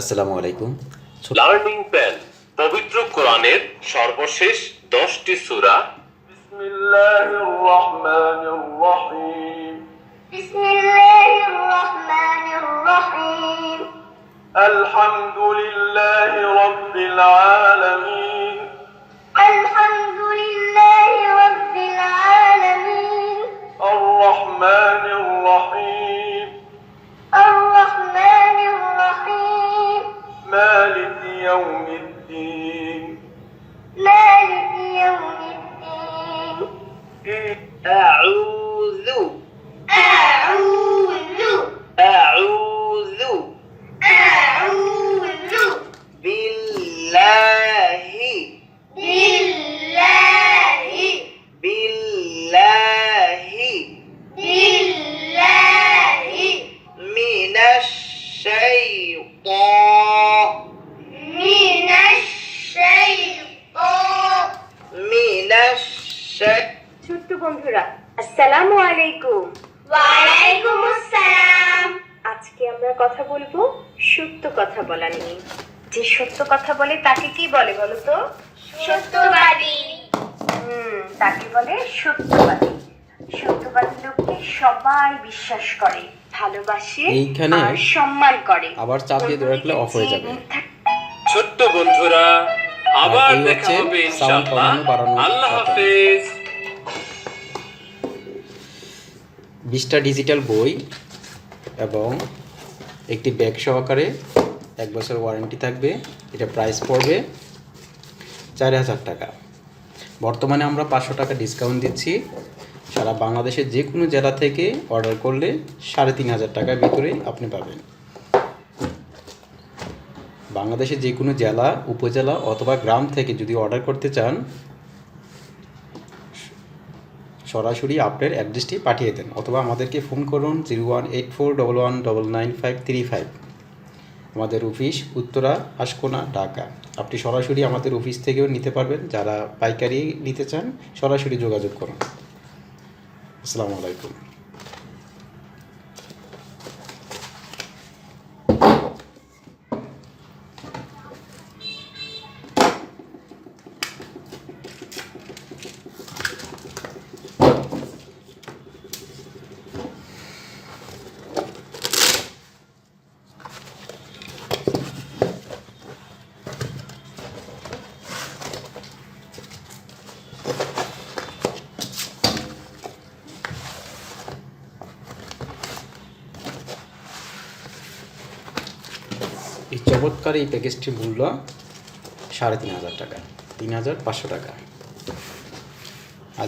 আসসালামু আলাইকুম। Learning plan পবিত্র কোরআনের সর্বশেষ দশটি সূরা। বিসমিল্লাহির রহমানির يوم الدين ছোট্ট বন্ধুরা আসসালামু আলাইকুম। ওয়ালাইকুম আসসালাম আজকে আমরা কথা বলব সত্য কথা বলা নিয়ে। যে সত্য কথা বলে তাকে কি বলে বলো তো? সত্যবাদী। হুম তাকে বলে সত্যবাদী। সত্যবাদী লোককে সবাই বিশ্বাস করে ভালোবাসে এইখানে আর সম্মান করে। আবার চাপ দিয়ে ধরে রাখলে off হয়ে যাবে। ছোট্ট বন্ধুরা আবার দেখা হবে ইনশাআল্লাহ। আল্লাহ হাফেজ। বিশটা ডিজিটাল বই এবং একটি ব্যাগ সহকারে এক বছর ওয়ারেন্টি থাকবে, এটা প্রাইস পড়বে চার হাজার টাকা। বর্তমানে আমরা পাঁচশো টাকা ডিসকাউন্ট দিচ্ছি। সারা বাংলাদেশের যে কোনো জেলা থেকে অর্ডার করলে সাড়ে তিন হাজার টাকার ভিতরে আপনি পাবেন। বাংলাদেশের যে কোনো জেলা, উপজেলা অথবা গ্রাম থেকে যদি অর্ডার করতে চান সরাসরি আপনার অ্যাড্রেসটি পাঠিয়ে দেন অথবা আমাদেরকে ফোন করুন zero one eight four double one double nine five three five আমাদের অফিস উত্তরা, আশকোনা, ঢাকা। আপনি সরাসরি আমাদের অফিস থেকেও নিতে পারবেন। যারা পাইকারি নিতে চান, সরাসরি যোগাযোগ করুন। আসসালামু আলাইকুম। এই চমৎকার এই প্যাকেজটির মূল্য সাড়ে তিন হাজার টাকা তিন হাজার পাঁচশো টাকা।